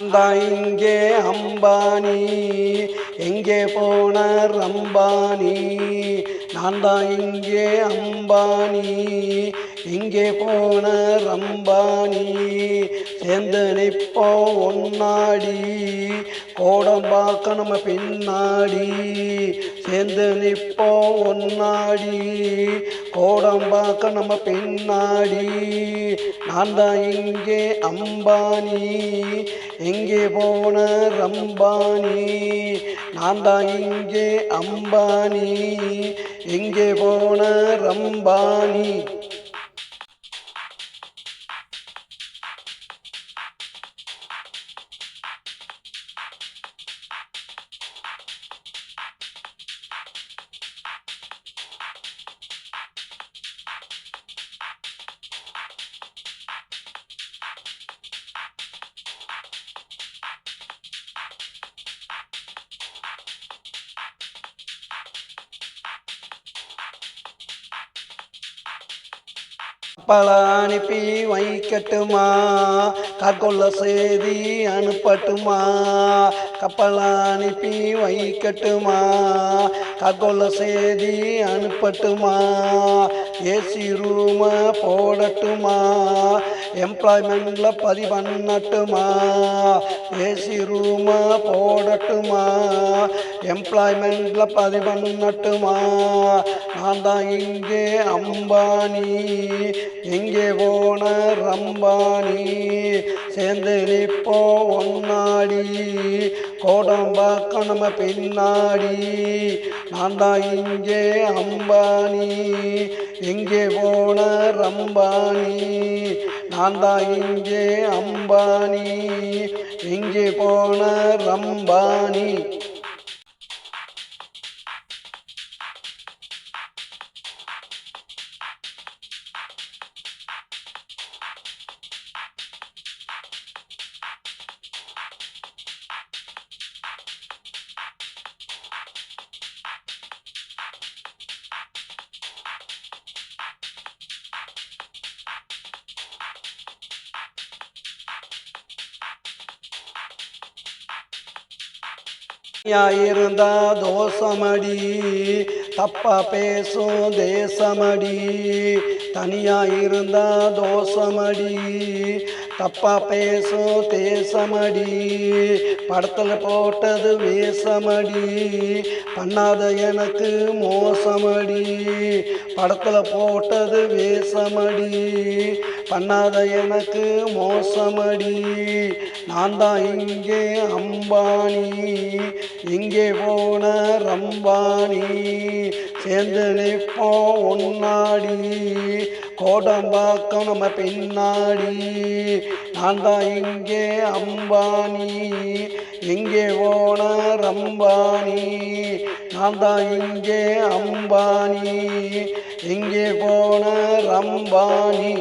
இங்கே அம்பானி எங்கே போனார் அம்பானி? நான் தான் இங்கே அம்பானி எங்கே போனார் அம்பானி? சேர்ந்து நிற்போம் ஒன்னாடி கோடம்பாக்க நம்ம பின்னாடி. சேர்ந்து நிற்போம் ஒன்னாடி கோடம்பாக்க நம்ம பின்னாடி நான் தான் இங்கே அம்பானி. எங்கே போன ரம்பானி? நான் தான் இங்கே அம்பானி. எங்கே போன ரம்பானி? பல அனுப்பி வைக்கட்டுமா? கற்கொள்ள செய்தி அனுப்பட்டுமா? கப்பலை அனுப்பி வைக்கட்டுமா? கற்கொள்ள செய்தி அனுப்பட்டுமா? ஏசி ரூம போடட்டுமா? எம்ப்ளாய்மெண்ட்ல பதிவு பண்ணட்டுமா ஏசி ரூம போடட்டுமா? எம்ப்ளாய்மெண்ட்ல பதிவு பண்ணட்டுமா நான் தான் இங்கே அம்பானி. எங்கே போன ரம்பானி சேர்ந்து நிற்போ ஒன்னாடி. கோடம்பாக்கம் நம்ம பின்னாடி. நான் தான் இங்கே அம்பானி. எங்கே போன ரம்பானி நான் தான் இங்கே அம்பானி. எங்கே போன ரம்பானி இருந்தா தோசமடி தப்பா பேசும் தேசமடி. தனியா இருந்தா தோசமடி. தப்பா பேசும் தேசமடி. படத்தில் போட்டது வேசமடி பண்ணாத எனக்கு மோசமடி. படத்தில் போட்டது வேசமடி பண்ணாத எனக்கு மோசமடி. நான் தான் இங்கே அம்பானி. இங்கே போன ரம்பானி. சேர்ந்து நிற்போம் உன்னாடி கோடம்பாக்கம் நம்ம பின்னாடி. நான் தான் இங்கே அம்பானி எங்கே போன ரம்பானி நான் தான் இங்கே அம்பானி எங்கே போன ரம்பானி